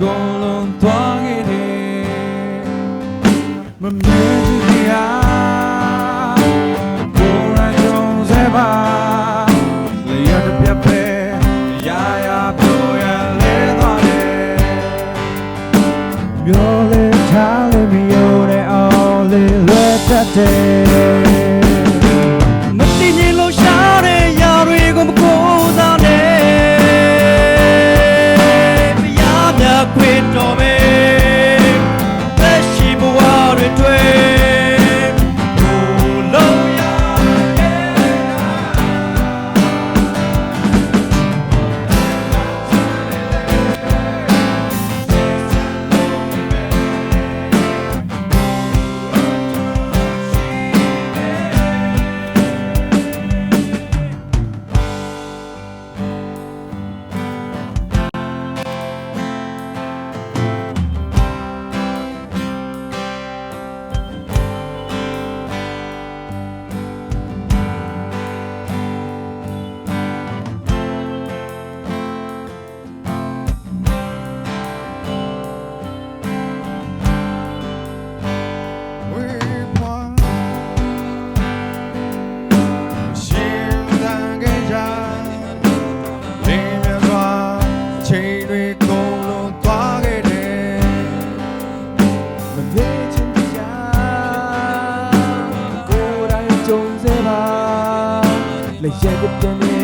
ကုန်လုံးသွားခဲ့တယ်မမြင်ကြည့်ရကိုယ်ရိုင်းကြုံစေပါလျှော်တစ်ပြက်ပဲရာရာပြောရလဲသွားတယ်မျောလေထားလေမျောလေအောင်လေလွတ်တတ်တယ် လည်းရဲကိုပြန်နေ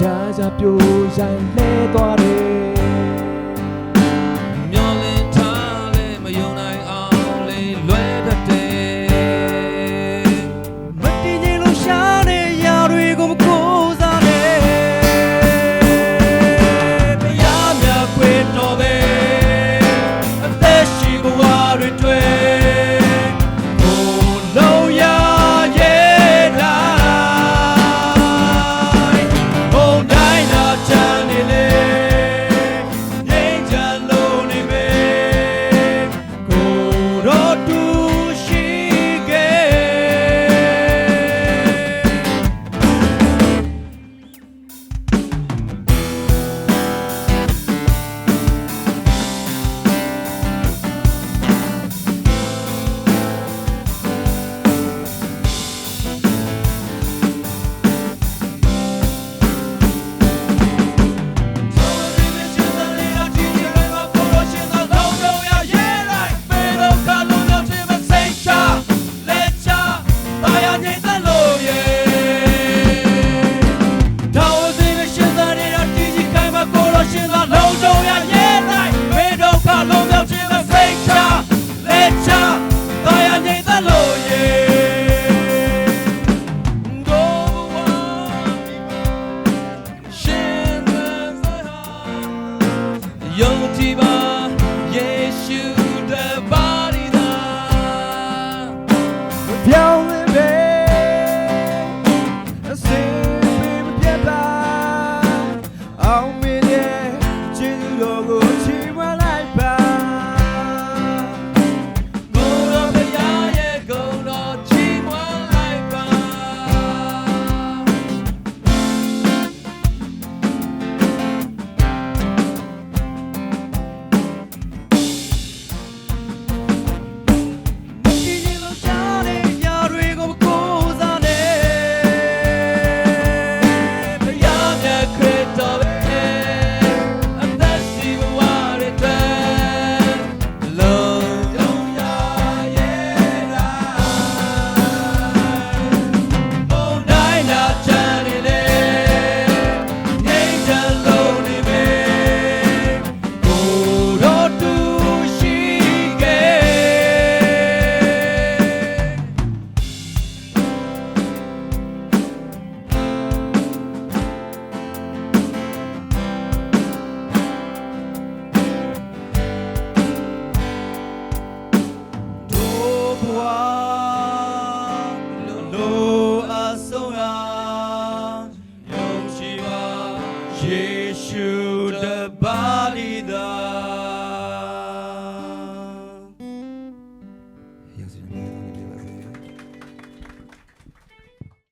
ရာရာပြိုရိုင်းလဲသွားတယ် 보고 지만